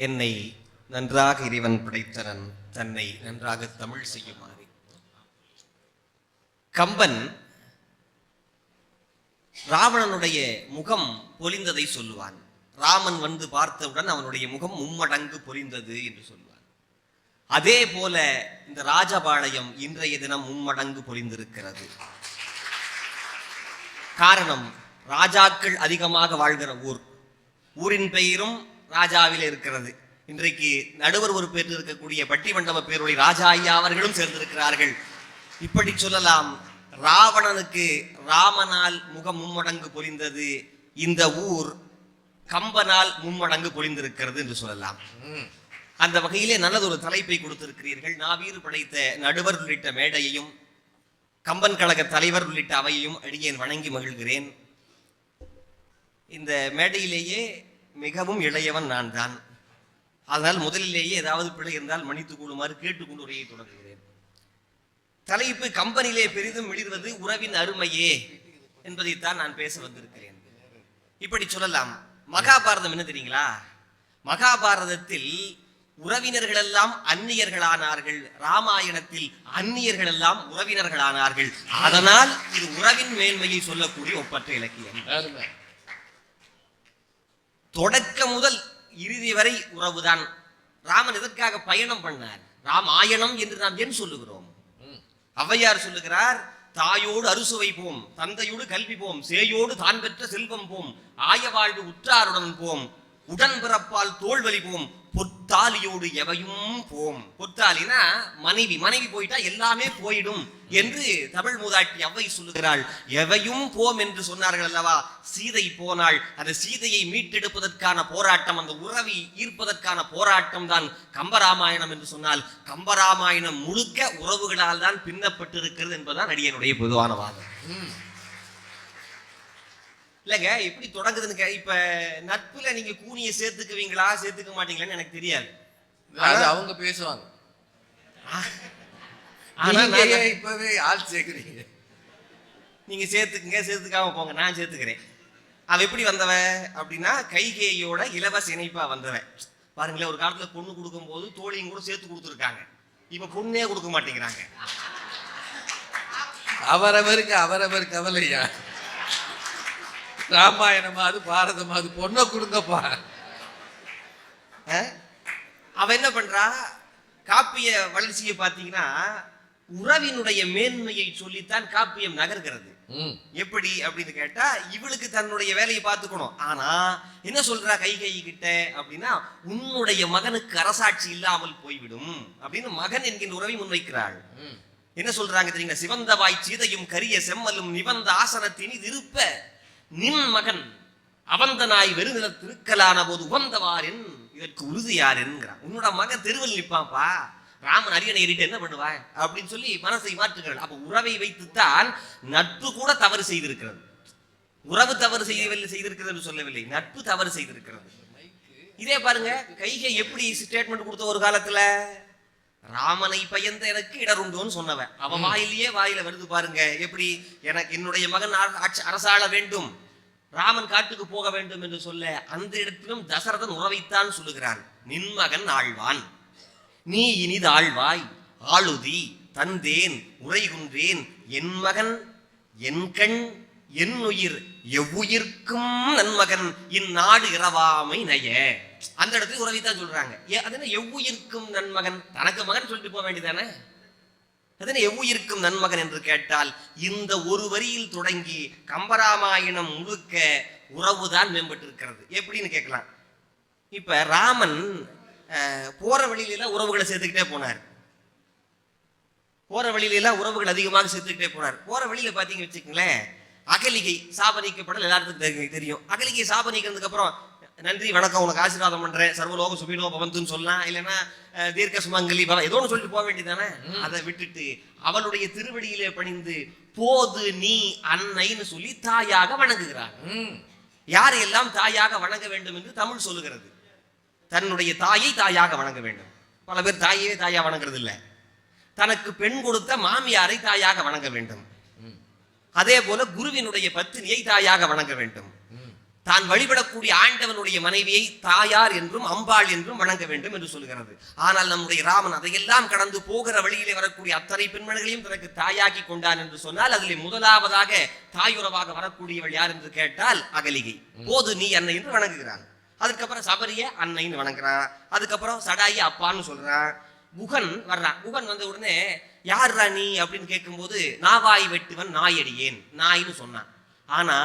என்னை நன்றாக இறைவன் படைத்தனன் தன்னை நன்றாக தமிழ் செய்யுமாறு. கம்பன் ராவணனுடைய முகம் பொலிந்ததை சொல்லுவான். ராமன் வந்து பார்த்தவுடன் அவனுடைய முகம் மும்மடங்கு பொலிந்தது என்று சொல்லுவான். அதே போல இந்த ராஜபாளையம் இன்றைய தினம் மும்மடங்கு பொலிந்திருக்கிறது. காரணம் ராஜாக்கள் அதிகமாக வாழ்கிற ஊர். ஊரின் பெயரும் ராஜாவில் இருக்கிறது. இன்றைக்கு நடுவர் ஒரு பேர் இருக்கக்கூடிய பட்டிமண்டப பேருடைய ராஜா ஐயா அவர்களும் சேர்ந்திருக்கிறார்கள். இப்படி சொல்லலாம் ராவணனுக்கு ராமனால் முகம் மும்மடங்கு பொலிந்தது இந்த ஊர் கம்பனால் மும்மடங்கு பொலிந்திருக்கிறது என்று சொல்லலாம். அந்த வகையிலே நல்லதொரு தலைப்பை கொடுத்திருக்கிறீர்கள். நாவீறு படைத்த நடுவர் உள்ளிட்ட மேடையையும் கம்பன் கழக தலைவர் உள்ளிட்ட அவையையும் அடியேன் வணங்கி மகிழ்கிறேன். இந்த மேடையிலேயே மிகவும் இளையவன் நான் தான் அதனால் முதலிலேயே ஏதாவது பிழை இருந்தால் மன்னித்து கொள்ளுமாறு கேட்டுக்கொண்டு உரையை தொடங்குகிறேன். தலைப்பு கம்பனிலே பெரிதும் மிளிர்வது உறவின் அருமையே என்பதைத்தான் நான் பேச வந்திருக்கிறேன். இப்படி சொல்லலாம். மகாபாரதம் என்ன தெரியுங்களா? மகாபாரதத்தில் உறவினர்கள் எல்லாம் அந்நியர்களானார்கள். ராமாயணத்தில் அந்நியர்கள் எல்லாம் உறவினர்களானார்கள். அதனால் இது உறவின் மேன்மையை சொல்லக்கூடிய ஒப்பற்ற இலக்கியம். தொடக்க முதல் இறுதி வரை உறவுதான் ராமன் எதற்காக பயணம் பண்ணார் ராமாயணம் என்று நாம் ஏன் சொல்லுகிறோம் ம். ஔவையார் சொல்லுகிறார் தாயோடு அறுசுவை போம் தந்தையோடு கல்வி போம் சேயோடு தான் பெற்ற செல்வம் போம் ஆய வாழ்வு உற்றாருடன் போம் உடன் பிறப்பால் தோல்வலி போம் பொத்தாலியோடு எவையும் போம். புத்தாலினா மனைவி மனைவி போயிட்டா எல்லாமே போயிடும் என்று தமிழ் மூதாட்டி அவ்வை சொல்லுகிறாள். எவையும் போம் என்று சொன்னார்கள் அல்லவா? சீதை போனாள். அந்த சீதையை மீட்டெடுப்பதற்கான போராட்டம் அந்த உறவி ஈர்ப்பதற்கான போராட்டம் தான் கம்பராமாயணம் என்று சொன்னால். கம்பராமாயணம் முழுக்க உறவுகளால் தான் பின்னப்பட்டிருக்கிறது என்பதுதான் அடியனுடைய பொதுவான வாதம். இல்லைங்க எப்படி தொடங்குதுன்னு இப்ப நட்புல நீங்க கூனியை சேர்த்துக்குவீங்களா சேர்த்துக்க மாட்டீங்களான்னு எனக்கு தெரியாது. அது அவங்க பேசுவாங்க. ஆனா நீங்க இப்பவே ஆள் சேர்க்குறீங்க? நீங்க சேர்த்துக்குங்க சேர்த்துக்காம போங்க நான் சேர்த்துக்கிறேன். அவ எப்படி வந்தவ? அப்படின்னா கைகேயோட இலவச இணைப்பா வந்தவன். பாருங்களேன் ஒரு காலத்துல பொண்ணு கொடுக்கும் போது தோழியும் கூட சேர்த்து கொடுத்துருக்காங்க. இப்ப பொண்ணே கொடுக்க மாட்டேங்கிறாங்க. அவரவருக்கு அவரவர் கவலையா? ராமாயணமா அது பாரதமா அது பொண்ணை கொடுங்கப்பா? அவ என்ன பண்றா? காப்பிய வளர்ச்சியை பார்த்தீங்கன்னா உறவினுடைய மேன்மையை சொல்லித்தான் காப்பியம் நகர்கிறது. எப்படி அப்படின்னு கேட்டா இவளுக்கு தன்னுடைய வேலையை பார்த்துக்கணும். ஆனா என்ன சொல்றா கை கை கிட்ட அப்படின்னா உன்னுடைய மகனுக்கு அரசாட்சி இல்லாமல் போய்விடும் அப்படின்னு மகன் என்கின்ற உறவை முன்வைக்கிறாள். என்ன சொல்றாங்க தெரியுங்களா? சிவந்தவாய் சீதையும் கரிய செம்மலும் நிவந்த ஆசனத்தினி இருப்ப. நின் மகன் அவந்தனாய் வெறுநில திருக்கலான போது உகந்தவாரின் இதற்கு உறுதியார் என்கிறான். உன்னோட மகன் தெருவில் நிற்பான்ப்பா ராமன் அரியணை ஏறிட்டு என்ன பண்ணுவா அப்படின்னு சொல்லி மனசை மாற்றுகிறாள். அப்ப உறவை வைத்துத்தான் நட்பு கூட தவறு செய்திருக்கிறது. உறவு தவறு செய்யவில்லை செய்திருக்கிறது என்று சொல்லவில்லை. நட்பு தவறு செய்திருக்கிறது. இதே பாருங்க கைகை எப்படி ஸ்டேட்மெண்ட் கொடுத்த ஒரு காலத்துல? ராமனை பயந்த எனக்கு இடருண்டோன்னு சொன்னவன். அவன் வாயிலேயே வாயில வருது பாருங்க. எப்படி? எனக்கு என்னுடைய மகன் அரசாள வேண்டும். ராமன் காட்டுக்கு போக வேண்டும் என்று சொல்ல அந்த இடத்திலும் தசரதன் உறவைத்தான் சொல்லுகிறான். நின் மகன் ஆழ்வான். நீ இனிது ஆழ்வாய். ஆளுதி தந்தேன் உரைகுன்றேன் என் மகன் என் கண் என் உயிர் எவ்வுயிர்க்கும் நன்மகன். இந்நாடு இரவாமை நய. அந்த இடத்துல உறவை தான் சொல்றாங்க. ஏ- அது நன்மகன்? தனக்கு மகன் சொல்லிட்டு போக வேண்டியதானே? அதனை எவ்வுயிருக்கும் நன்மகன் என்று கேட்டால் இந்த ஒரு வரியில் தொடங்கி கம்பராமாயணம் முழுக்க உறவுதான் மேம்பட்டிருக்கிறது. எப்படின்னு கேட்கலாம். இப்ப ராமன் அஹ், போற வழியில எல்லாம் உறவுகளை சேர்த்துக்கிட்டே போனார். போற வழியில எல்லாம் உறவுகள் அதிகமாக சேர்த்துக்கிட்டே போனார். போற வழியில பாத்தீங்க வச்சுக்கங்களேன் அகலிகை சாபனிக்கப்படல் எல்லாத்துக்கும் தெரியும். அகலிகை சாபனிக்கிறதுக்கு அப்புறம் நன்றி வணக்கம். உனக்கு ஆசீர்வாதம் பண்றேன். சர்வலோக சுபினோ பவந்துன்னு சொல்லலாம். இல்லைன்னா தீர்க்க சுமங்கலி பவ ஏதோ ஒன்று சொல்லிட்டு போக வேண்டியதானே அதை விட்டுட்டு அவளுடைய திருவடியிலே பணிந்து போது நீ அன்னைன்னு சொல்லி தாயாக வணங்குகிறார். ம். யாரையெல்லாம் தாயாக வணங்க வேண்டும் என்று தமிழ் சொல்லுகிறது? தன்னுடைய தாயை தாயாக வணங்க வேண்டும். பல பேர் தாயே தாயா வணங்குறது இல்ல தனக்கு பெண் கொடுத்த மாமியாரை தாயாக வணங்க வேண்டும். அதே போல குருவினுடைய பத்தினியை தாயாக வணங்க வேண்டும். தான் வழிபடக்கூடிய ஆண்டவனுடைய மனைவியை தாயார் என்றும் அம்பாள் என்றும் வணங்க வேண்டும் என்று சொல்கிறது ஆனால் நம்முடைய ராமன் அதையெல்லாம் கடந்து போகிற வழியிலே வரக்கூடிய அத்தனை பெண்மணிகளையும் தனக்கு தாயாக்கி கொண்டான் என்று சொன்னால் அதிலே முதலாவதாக தாயுறவாக வரக்கூடியவள் யார் என்று கேட்டால் அகலிகை. போது நீ அன்னை என்று வணங்குகிறான். அதுக்கப்புறம் சபரிய அன்னைன்னு வணங்குறான் அதுக்கப்புறம் சடாயி அப்பான்னு சொல்றான் குகன் வர்றான் குகன் வந்த உடனே யார்ரா நீ? அப்படின்னு கேட்கும்போது நாவாய் வெட்டுவன் நாயடியேன். நாயின்னு சொன்னான். ஆனா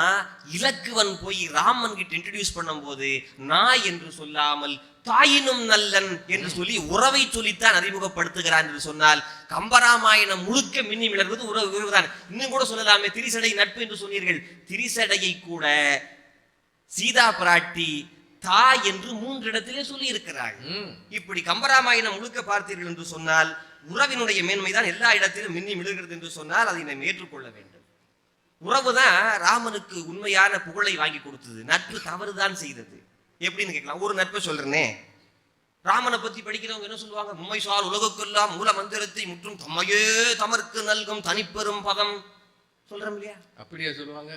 இலக்குவன் போய் ராமன் கிட்ட இன்ட்ரடியூஸ் பண்ணும்போது நாய் என்று சொல்லாமல் தாயினும் நல்லன் என்று சொல்லி உறவை சொல்லித்தான் அறிமுகப்படுத்துகிறான் என்று சொன்னால் கம்பராமாயணம் முழுக்க மின்னி விளர்வது உறவு உறவுதான். இன்னும் கூட சொல்லலாமே திரிசடை நட்பு என்று சொன்னீர்கள். திரிசடையை கூட சீதா பிராட்டி தாய் என்று மூன்று இடத்திலே சொல்லி இருக்கிறாள். இப்படி கம்பராமாயணம் முழுக்க பார்த்தீர்கள் என்று சொன்னால் உறவினுடைய மேன்மைதான் எல்லா இடத்திலும் மின்னி விழுகிறது என்று சொன்னால் அதை நாம் ஏற்றுக்கொள்ள வேண்டும். உறவு தான் ராமனுக்கு உண்மையான புகழை வாங்கி கொடுத்தது. நட்பு தவறுதான் செய்தது. எப்படின்னு கேட்கலாம். ஒரு நட்பை சொல்றேனே. ராமனை பத்தி படிக்கிறவங்க என்ன சொல்லுவாங்க? உண்மை சார் உலகுக்கெல்லாம் மூல மந்திரத்தை முற்றும் தம்மையே தமர்க்கு நல்கும் தனிப்பெரும் பதம். சொல்றோம் இல்லையா? அப்படியா சொல்லுவாங்க?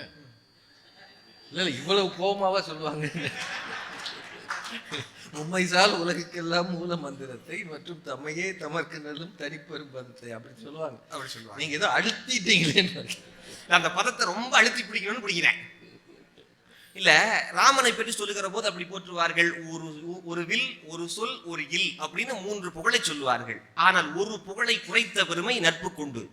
இல்லை இல்ல இவ்வளவு கோபமாவா சொல்லுவாங்க? உண்மைசால் உலகுக்கெல்லாம் மூல மந்திரத்தை மற்றும் தம்மையே தமர்க்கு நல்லும் தனிப்பெரும் பதத்தை அப்படி சொல்லுவாங்க. அப்படி சொல்லுவாங்க. நீங்க ஏதோ அழுத்திட்டீங்களேன்னு நான் அந்த பதத்தை ரொம்ப அழுத்தி பிடிக்கணும்னு பிடிக்கிறேன். இல்ல ராமனை பற்றி சொல்லுகிற போது அப்படி போற்றுவார்கள் ஒரு ஒரு வில் ஒரு சொல் ஒரு இல் அப்படின்னு மூன்று புகழை சொல்லுவார்கள். ஆனால் ஒரு புகழை குறைத்த பெருமை நட்பு கொண்டு.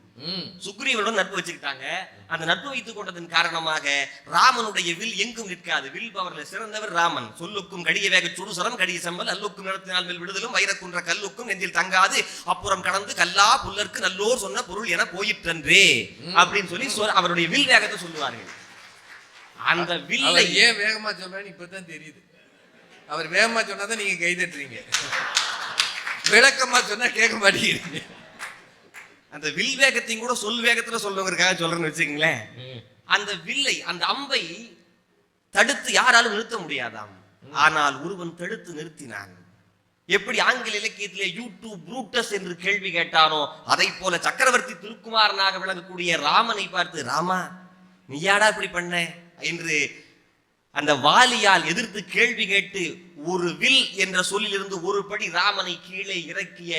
சுக்ரீவனுடன் நட்பு வச்சுக்கிட்டாங்க. அந்த நட்பு வைத்துக் கொண்டதன் காரணமாக ராமனுடைய வில் எங்கும் நிற்காது. வில் பவர்ல சிறந்தவர் ராமன். சொல்லுக்கும் கடிய வேக சுடுசரம் கடிய செம்பல் அல்லுக்கும் நடத்தினால் மேல் விடுதலும் வைரக்குன்ற கல்லுக்கும் நெஞ்சில் தங்காது. அப்புறம் கடந்து கல்லா புல்லருக்கு நல்லோர் சொன்ன பொருள் என போயிற்றன்றே. அப்படின்னு சொல்லி சொல்- அவருடைய வில் வேகத்தை சொல்லுவார்கள். அந்த வில்லை. ஏன் வேகமா சொல்றான்னு இப்பதான் தெரியுது. அவர் வேகமா சொன்னாதான் நீங்க கை தட்டுறீங்க விளக்கமா சொன்னா கேட்க மாட்டேங்கிறீங்க. அந்த வில் வேகத்தையும் கூட சொல் வேகத்துல சொல்லுவதற்காக சொல்றேன்னு வச்சுக்கங்களேன். அந்த வில்லை அந்த அம்பை தடுத்து யாராலும் நிறுத்த முடியாதாம். ஆனால் ஒருவன் தடுத்து நிறுத்தினான். எப்படி ஆங்கில இலக்கியத்திலே யூடியூப் ப்ரூட்டஸ் என்று கேள்வி கேட்டானோ அதை போல சக்கரவர்த்தி திருக்குமாரனாக விளங்கக்கூடிய ராமனை பார்த்து ராமா நீயாடா இப்படி பண்ண? என்று அந்த வாலியால் எதிர்த்து கேள்வி கேட்டு ஒரு வில் என்ற சொல்லிலிருந்து ஒரு படி ராமனை கீழே இறக்கிய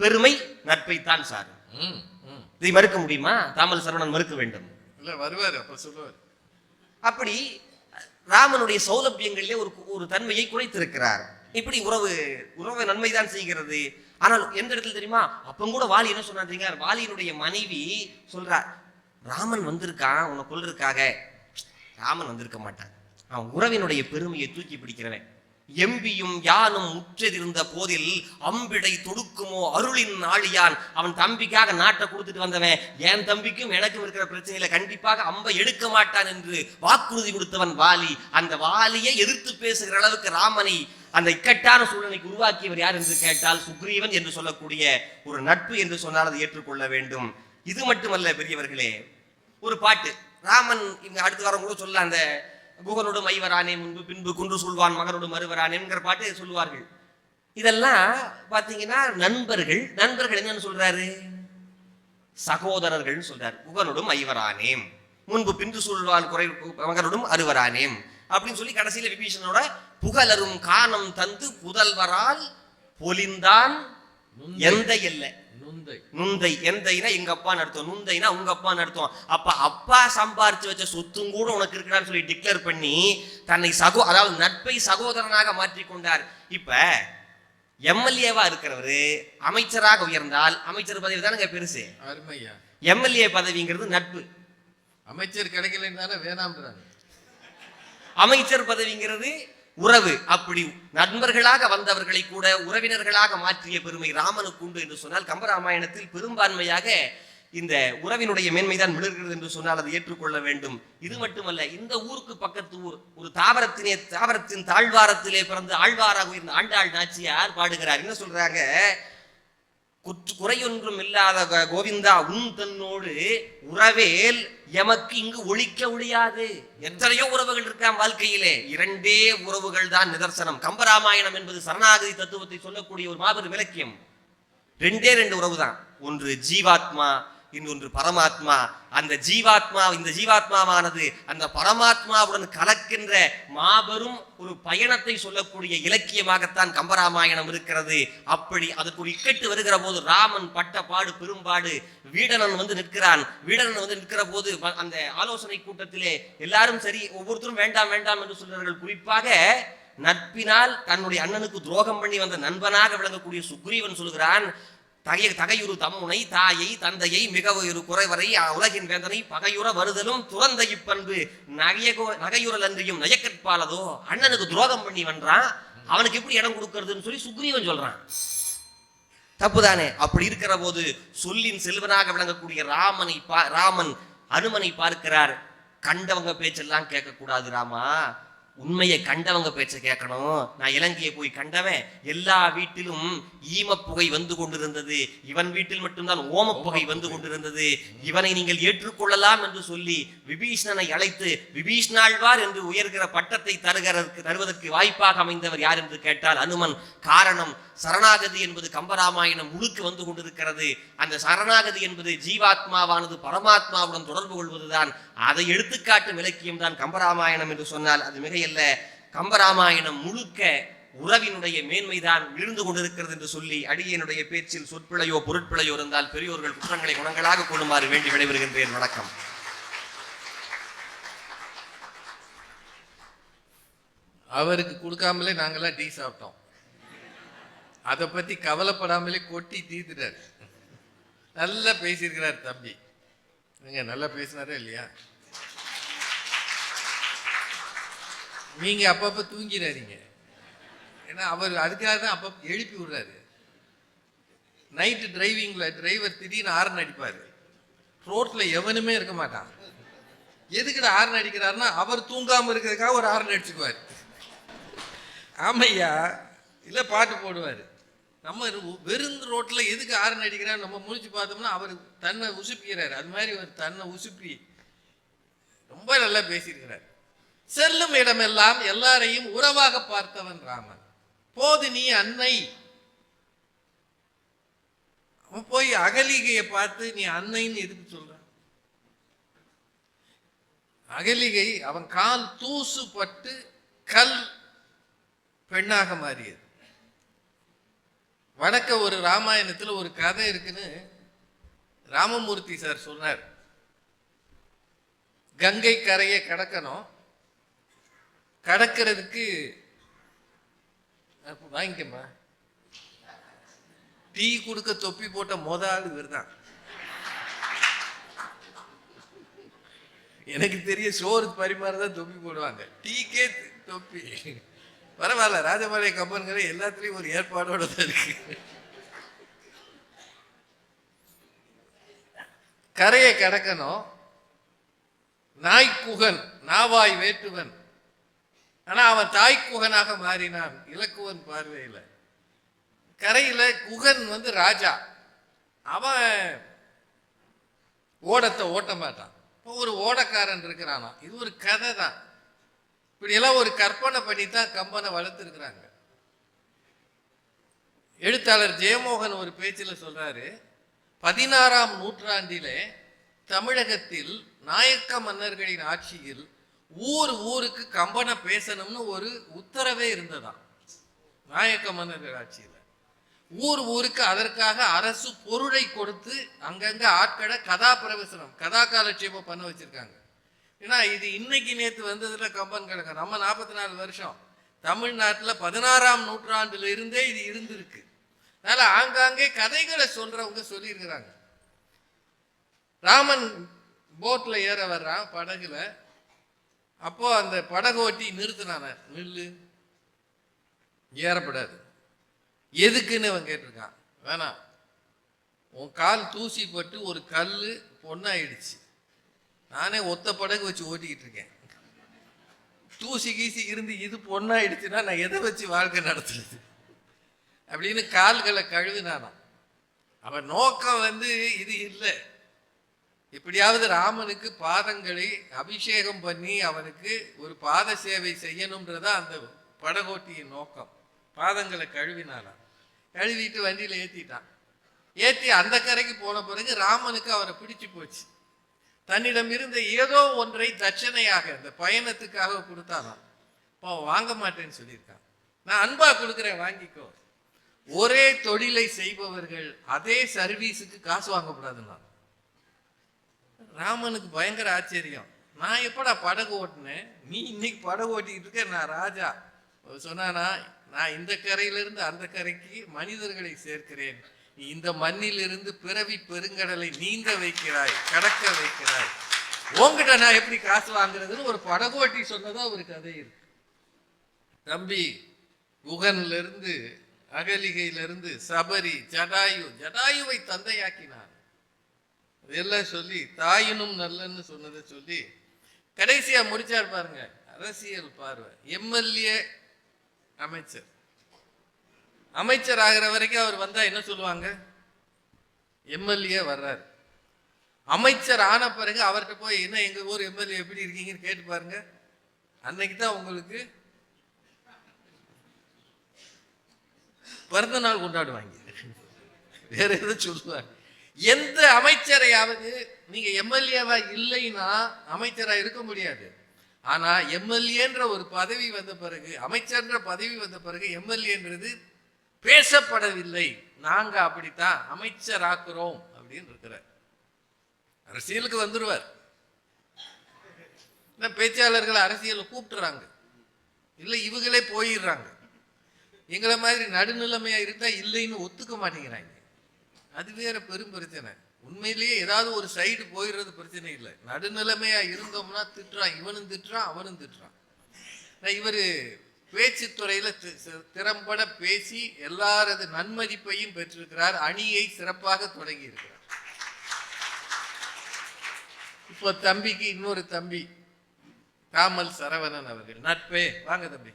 பெருமை நட்பைத்தான் சார் ம், ம். இதை மறுக்க முடியுமா? தாமல் சரவணன் மறுக்க வேண்டும். இல்ல வருவாரு அப்ப சொல்லுவாரு. அப்படி ராமனுடைய சௌலபியங்களிலே ஒரு ஒரு தன்மையை குறைத்திருக்கிறார். இப்படி உறவு உறவு நன்மைதான் செய்கிறது. ஆனால் எந்த இடத்துல தெரியுமா? அப்ப கூட வாலி என்ன சொன்னா தெரியுங்க வாலியினுடைய மனைவி சொல்றார் ராமன் வந்திருக்கான் உன்னை கொல்றதுக்காக. ராமன் வந்திருக்க மாட்டான். அவன் உறவினுடைய பெருமையை தூக்கி பிடிக்கிறவன். எம்பியும் யானும் முற்றெதிர்ந்த போதில் அம்பிடை தொடுக்குமோ அருளின் ஆழியான் அவன் தம்பிக்காக நாட்டை கொடுத்துட்டு வந்தவன். என் தம்பிக்கும் எனக்கும் இருக்கிற பிரச்சனையில கண்டிப்பாக அம்பை எடுக்க மாட்டான் என்று வாக்குறுதி கொடுத்தவன் வாலி. அந்த வாலியை எதிர்த்து பேசுகிற அளவுக்கு ராமனை அந்த இக்கட்டான சூழ்நிலைக்கு உருவாக்கியவர் யார் என்று கேட்டால் சுக்ரீவன் என்று சொல்லக்கூடிய ஒரு நட்பு என்று சொன்னால் அதை ஏற்றுக்கொள்ள வேண்டும். இது மட்டுமல்ல பெரியவர்களே ஒரு பாட்டு. ராமன் இங்க அடுத்த வாரம் கூட சொல்ல அந்த குகனோடு மைவரானே முன்பு பின்பு குன்று சொல்வான் மகனோடு மறுவரானேங்கிற பாட்டு சொல்லுவார்கள். இதெல்லாம் பாத்தீங்கன்னா நண்பர்கள் நண்பர்கள் என்னன்னு சொல்றாரு? சகோதரர்கள் சொல்றாரு. குகனோடும் ஐவரானேம் முன்பு பின்று சொல்வான் குறை மகனோடும் அறுவரானேம் அப்படின்னு சொல்லி கடைசியில விபீஷணோட புகழரும் காணம் தந்து புதல்வரால் பொலிந்தான் எந்த எல்லை. நுந்தை. எந்தைனா எங்க அப்பா நடத்தும் நுந்தைனா உங்க அப்பா நடத்தும் அப்ப அப்பா சம்பாரிச்சு வச்ச சொத்தும் கூட உனக்கு இருக்கிறான்னு சொல்லி டிக்ளேர் பண்ணி தன்னை சகோ அதாவது நட்பை சகோதரனாக மாற்றிக் கொண்டார். இப்ப எம்எல்ஏவா இருக்கிறவரு அமைச்சராக உயர்ந்தால் அமைச்சர் பதவி தானங்க பெருசு? எம்எல்ஏ பதவிங்கிறது நட்பு. அமைச்சர் கிடைக்கலன்னு தானே வேணாம்ன்றாங்க. அமைச்சர் பதவிங்கிறது உறவு. அப்படி நண்பர்களாக வந்தவர்களை கூட உறவினர்களாக மாற்றிய பெருமை ராமனுக்கு உண்டு என்று சொன்னால் கம்பராமாயணத்தில் பெரும்பான்மையாக இந்த உறவினுடைய மேன்மைதான் விழுகிறது என்று சொன்னால் அதை ஏற்றுக்கொள்ள வேண்டும். இது மட்டுமல்ல இந்த ஊருக்கு பக்கத்து ஊர் ஒரு தாவரத்தினே தாவரத்தின் தாழ்வாரத்திலே பிறந்து ஆழ்வாராக உயர்ந்த ஆண்டாள் நாச்சியார் பாடுகிறார். என்ன சொல்றாங்க? குற்று குறையொன்றும் இல்லாத கோவிந்தா உன் தன்னோடு உறவேல் எமக்கு இங்கு ஒழிக்க ஒழியாது. எத்தனையோ உறவுகள் இருக்காம் வாழ்க்கையிலே. இரண்டே உறவுகள் தான் நிதர்சனம். கம்பராமாயணம் என்பது சரணாகதி தத்துவத்தை சொல்லக்கூடிய ஒரு மாபெரும் விளக்கியம். ரெண்டே ரெண்டு உறவு தான் ஒன்று ஜீவாத்மா இன்னொன்று பரமாத்மா. அந்த ஜீவாத்மா இந்த ஜீவாத்மாவானது அந்த பரமாத்மாவுடன் கலக்கின்ற மாபெரும் ஒரு பயணத்தை சொல்லக்கூடிய இலக்கியமாகத்தான் கம்பராமாயணம் இருக்கிறது. அப்படி அதுக்கு ஒரு இக்கட்டு வருகிற போது ராமன் பட்ட பாடு பெரும்பாடு வீடனன் வந்து நிற்கிறான். வீடனன் வந்து நிற்கிற போது அந்த ஆலோசனை கூட்டத்திலே எல்லாரும் சரி ஒவ்வொருத்தரும் வேண்டாம் வேண்டாம் என்று சொல்கிறார்கள். குறிப்பாக நட்பினால் தன்னுடைய அண்ணனுக்கு துரோகம் பண்ணி வந்த நண்பனாக விளங்கக்கூடிய சுக்ரீவன் சொல்கிறான் தகை தகையுறு தம்முனை தாயை தந்தையை மிக ஒரு குறைவரை உலகின் வேந்தனை பகையுற வருதலும் துறந்த இப்பண்பு நகையகோ நகையுறல் அன்றியும் நயக்கற்பாலதோ அண்ணனுக்கு துரோகம் பண்ணி வன்றான் அவனுக்கு எப்படி இடம் கொடுக்கறதுன்னு சொல்லி சுக்ரீவன் சொல்றான். தப்புதானே? அப்படி இருக்கிற போது சொல்லின் செல்வனாக விளங்கக்கூடிய ராமனை பா ராமன் அனுமனை பார்க்கிறார். கண்டவங்க பேச்செல்லாம் கேட்கக்கூடாது ராமா. உண்மையை கண்டவங்க பேச்ச கேட்கணும். நான் இலங்கையை போய் கண்டவன். எல்லா வீட்டிலும் ஈமப்புகை வந்து கொண்டிருந்தது. இவன் வீட்டில் மட்டும்தான் ஓமப்புகை வந்து கொண்டிருந்தது. இவனை நீங்கள் ஏற்றுக்கொள்ளலாம் என்று சொல்லி விபீஷ்ணனை அழைத்து விபீஷ்ணாழ்வார் என்று உயர்கிற பட்டத்தை தருகிறதற்கு தருவதற்கு வாய்ப்பாக அமைந்தவர் யார் என்று கேட்டால் அனுமன். காரணம் சரணாகதி என்பது கம்பராமாயணம் முழுக்க வந்து கொண்டிருக்கிறது. அந்த சரணாகதி என்பது ஜீவாத்மாவானது பரமாத்மாவுடன் தொடர்பு கொள்வதுதான். அதை எடுத்துக்காட்டும் இலக்கியம் தான் கம்பராமாயணம் என்று சொன்னால் அது மிகையல்ல. கம்பராமாயணம் முழுக்க உறவினுடைய மேன்மைதான் விழுந்து கொண்டிருக்கிறது என்று சொல்லி அடியனுடைய பேச்சில் சொற்பிழையோ பொருட்பிழையோ இருந்தால் பெரியோர்கள் குற்றங்களை குணங்களாக கொள்ளுமாறு வேண்டி விடைபெறுகின்றேன். வணக்கம். அவருக்கு கொடுக்காமலே நாங்கெல்லாம் டீ சாப்பிட்டோம். அதை பத்தி கவலைப்படாமலே கொட்டி தீர்த்துட்டார் நல்லா பேசியிருக்கிறார் தம்பி. நீங்க நல்லா பேசினாரே இல்லையா? நீங்கள் அப்பப்போ தூங்கிடாதீங்க. ஏன்னா அவர் அதுக்காக தான் அப்பப்போ எழுப்பி விடுறாரு. நைட்டு டிரைவிங்கில் டிரைவர் திடீர்னு ஆரன் அடிப்பார். ரோட்டில் எவனுமே இருக்க மாட்டான். எதுக்கிட ஹார்ன் அடிக்கிறாருன்னா அவர் தூங்காமல் இருக்கிறதுக்காக ஒரு ஹார்ன் அடிச்சுக்குவார். ஆமையா? இல்லை பாட்டு போடுவார். நம்ம வெறும் ரோட்டில் எதுக்கு ஆரன் அடிக்கிறார் நம்ம முழிச்சு பார்த்தோம்னா அவர் தன்னை உசுப்பிக்கிறார். அது மாதிரி ஒரு தன்னை உசுப்பி ரொம்ப நல்லா பேசியிருக்கிறார். செல்லும் இடமெல்லாம் எல்லாரையும் உறவாக பார்த்தவன் ராமன். போது நீ அன்னை. அவன் போய் அகலிகையை பார்த்து நீ அன்னைன்னு எதுக்கு சொல்ற? அகலிகை அவன் கால் தூசு பட்டு கல் பெண்ணாக மாறியது. வடக்க ஒரு ராமாயணத்தில் ஒரு கதை இருக்குன்னு ராமமூர்த்தி சார் சொன்னார். கங்கை கரையை கடக்கணும். கடக்கிறதுக்கு வாங்கிக்கம்மா. டீ கொடுக்க தொப்பி போட்ட மொத ஆள் இவர்தான். எனக்கு தெரிய சோறு பரிமாறதான் தொப்பி போடுவாங்க. டீக்கே தொப்பி. பரவாயில்ல ராஜபாளைய கம்பன்கிற எல்லாத்துலேயும் ஒரு ஏற்பாடோட தான் இருக்கு. கரையை கடக்கணும். நாய்க்குகன் நாவாய் வேட்டுவன். ஆனா அவன் தாய்க்குகனாக மாறினான். இலக்குவன் பார்வையில. கரையில குகன் வந்து ராஜா. அவன் ஓடத்தை ஓட்ட மாட்டான். இப்போ ஒரு ஓடக்காரன் இருக்கிறானா? இது ஒரு கதை தான் இப்படியெல்லாம் ஒரு கற்பனை பண்ணி தான் கம்பனை வளர்த்துருக்குறாங்க. எழுத்தாளர் ஜெயமோகன் ஒரு பேச்சில் சொல்றாரு பதினாறாம் நூற்றாண்டிலே தமிழகத்தில் நாயக்க மன்னர்களின் ஆட்சியில் ஊர் ஊருக்கு கம்பனை பேசணும்னு ஒரு உத்தரவே இருந்ததாம். நாயக்க மன்னர்கள் ஆட்சியில். ஊர் ஊருக்கு அதற்காக அரசு பொருளை கொடுத்து அங்கங்கே ஆட்களை கதா பிரவேசனம் கதா காலட்சேபம் பண்ண வச்சுருக்காங்க. ஏன்னா இது இன்னைக்கு நேற்று வந்ததுல கம்பன் கிழக்கு நம்ம நாற்பத்தி நாலு வருஷம். தமிழ்நாட்டில் பதினாறாம் நூற்றாண்டுல இருந்தே இது இருந்திருக்கு. அதனால் ஆங்காங்கே கதைகளை சொல்கிறவங்க சொல்லியிருக்கிறாங்க. ராமன் போட்டில் ஏற வர்றான் படகுல. அப்போ அந்த படகு ஓட்டி நிறுத்தினான. நில்லு. ஏறப்படாது. எதுக்குன்னு அவன் கேட்டிருக்கான். வேணாம் உன் கால் தூசி பட்டு ஒரு கல் பொண்ணாயிடுச்சு. நானே ஒத்த படகு வச்சு ஓட்டிக்கிட்டு இருக்கேன். தூசி கீசி இருந்து இது பொண்ணாயிடுச்சுன்னா நான் எதை வச்சு வாழ்க்கை நடத்துறது? அப்படின்னு கால்களை கழுவினானா அவன் நோக்கம் வந்து இது இல்லை. எப்படியாவது ராமனுக்கு பாதங்களை அபிஷேகம் பண்ணி அவனுக்கு ஒரு பாத சேவை செய்யணும்ன்றத அந்த படகோட்டியின் நோக்கம். பாதங்களை கழுவினாலாம் கழுவிட்டு வண்டியில் ஏற்றிட்டான் ஏற்றி அந்த கரைக்கு போன பிறகு ராமனுக்கு அவரை பிடிச்சு போச்சு. தன்னிடம் இருந்த ஏதோ ஒன்றை தட்சணையாக இந்த பயணத்துக்காக கொடுத்தாராம். இப்போ வாங்க மாட்டேன்னு சொல்லியிருக்கான். நான் அன்பா கொடுக்குறேன் வாங்கிக்கோ. ஒரே தொழிலை செய்பவர்கள் அதே சர்வீஸுக்கு காசு வாங்கக்கூடாதுன்னா ராமனுக்கு பயங்கர ஆச்சரியம். நான் எப்படா படகு ஓட்டினேன்? நீ இன்னைக்கு படகு ஓட்டிக்கிட்டு இருக்க நான் ராஜா. அவர் சொன்னானா நான் இந்த கரையிலிருந்து அந்த கரைக்கு மனிதர்களை சேர்க்கிறேன். நீ இந்த மண்ணிலிருந்து பிறவி பெருங்கடலை நீந்த வைக்கிறாய் கடக்க வைக்கிறாய். உங்ககிட்ட நான் எப்படி காசு வாங்குறதுன்னு ஒரு படகோட்டி சொன்னதா ஒரு கதை இருக்கு. தம்பி குகன்ல இருந்து அகலிகையிலிருந்து சபரி ஜடாயு ஜடாயுவை தந்தையாக்கினார் இதெல்லாம் சொல்லி தாயினும் நல்லன்னு சொன்னதை சொல்லி கடைசியா முடிச்சார் பாருங்க அரசியல் பார்வை. எம்எல்ஏ அமைச்சர். அமைச்சர் ஆகிற வரைக்கும் அவர் வந்தா என்ன சொல்லுவாங்க? எம்எல்ஏ வர்றாரு. அமைச்சர் ஆன பிறகு அவர்கிட்ட போய் என்ன எங்கள் ஊர் எம்எல்ஏ எப்படி இருக்கீங்கன்னு கேட்டு பாருங்க. அன்னைக்கு தான் உங்களுக்கு பிறந்த நாள் கொண்டாடுவாங்க. வேற எதை சொல்லுவாங்க. எந்த அமைச்சரையாவது நீங்க எம்எல்ஏவா இல்லைன்னா அமைச்சரா இருக்க முடியாது. ஆனா எம்எல்ஏன்ற ஒரு பதவி வந்த பிறகு அமைச்சர்ன்ற பதவி வந்த பிறகு எம்எல்ஏன்றது பேசப்படவில்லை. நாங்க அப்படித்தான் அமைச்சராக்குறோம் அப்படின்னு இருக்கிறார். அரசியலுக்கு வந்துடுவார் இந்த பேச்சாளர்கள் அரசியலை கூப்பிட்டுறாங்க. இல்லை இவங்களே போயிடுறாங்க. எங்களை மாதிரி நடுநிலைமையா இருந்தா இல்லைன்னு ஒத்துக்க மாட்டேங்கிறாங்க. அது வேற பெரும் பிரச்சனை. உண்மையிலேயே ஏதாவது ஒரு சைடு போயிடுறது பிரச்சனை இல்லை. நடுநிலைமையா இருந்தோம்னா திட்டுறான். இவனும் திட்டுறான் அவனும் திட்டுறான். இவர் பேச்சு துறையில திறம்பட பேசி எல்லாரது நன்மதிப்பையும் பெற்றிருக்கிறார். அணியை சிறப்பாக தொடங்கி இருக்கிறார். இப்போ தம்பிக்கு இன்னொரு தம்பி காமல் சரவணன் அவர்கள். நட்பே. வாங்க தம்பி.